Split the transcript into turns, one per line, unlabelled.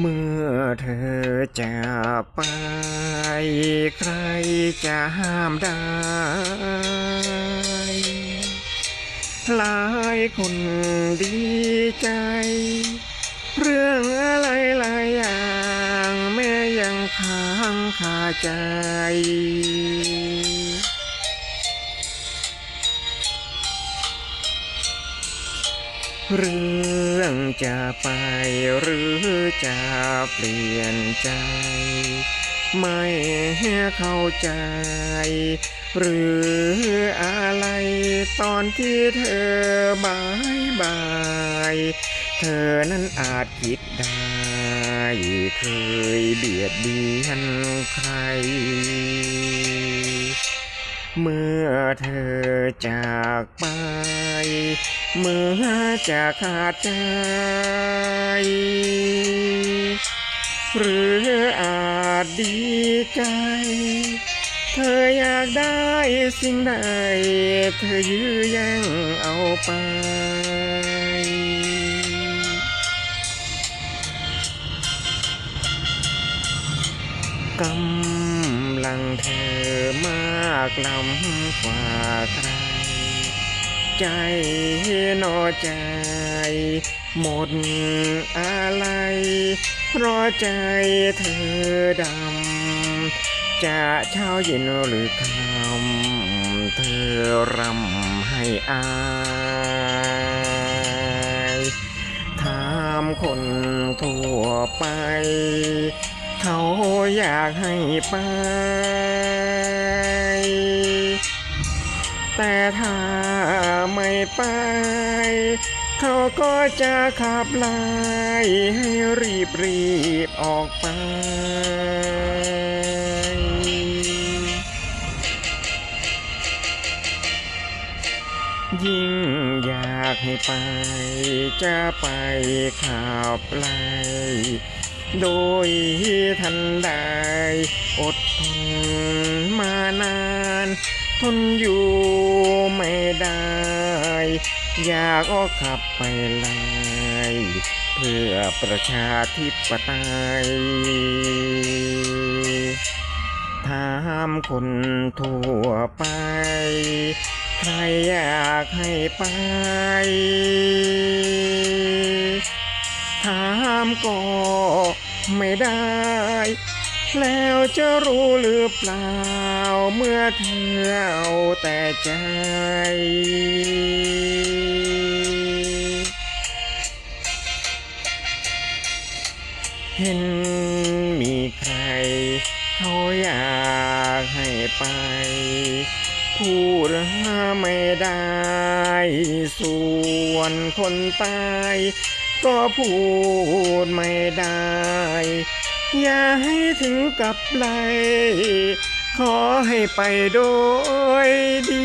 เมื่อเธอจะไป ใครจะห้ามได้ หลายคนดีใจ เรื่องอะไรหลายอย่างแม่ยังค้างคาใจ เรื่องื่องจะไปหรือจะเปลี่ยนใจ ไม่เข้าใจ หรืออะไรตอนที่เธอบายบาย เธอนั้นอาจคิดได้ เคยเบียดเบียนใคร เมื่อ เธอจากไปเมื่อจะขาดใจ หรืออาจดีใจ เธออยากได้สิ่งใด เธอยื้อแย่งเอาไป กำลังเธอมากล้ำกว่าใคร ใจนอใจ หมดอะไรเพราะใจเธอดำ จะเช้าเย็นหรือค่ำเธอรำให้อายถามคนทั่วไป เขาอยากให้ไป แต่ถ้าไม่ไป เขาก็จะขับไล่ให้รีบรีบออกไป ยิ่งอยากให้ไป จะไปขับไล่ โดยทันใดอดทนมานาน ทนอยู่ไม่ได้ อยากออกขับไปไล่เพื่อประชาธิปไตยถามคนทั่วไป ใครอยากให้ไปถามก็ ไม่ได้ แล้วจะรู้หรือเปล่า เมื่อเธอเอาแต่ใจ เห็นมีใคร เขาอยากให้ไปพูดไม่ได้ ส่วนคนตาย ก็พูดไม่ได้ อย่าให้ถึงกับไล่ขอให้ไปโดยดี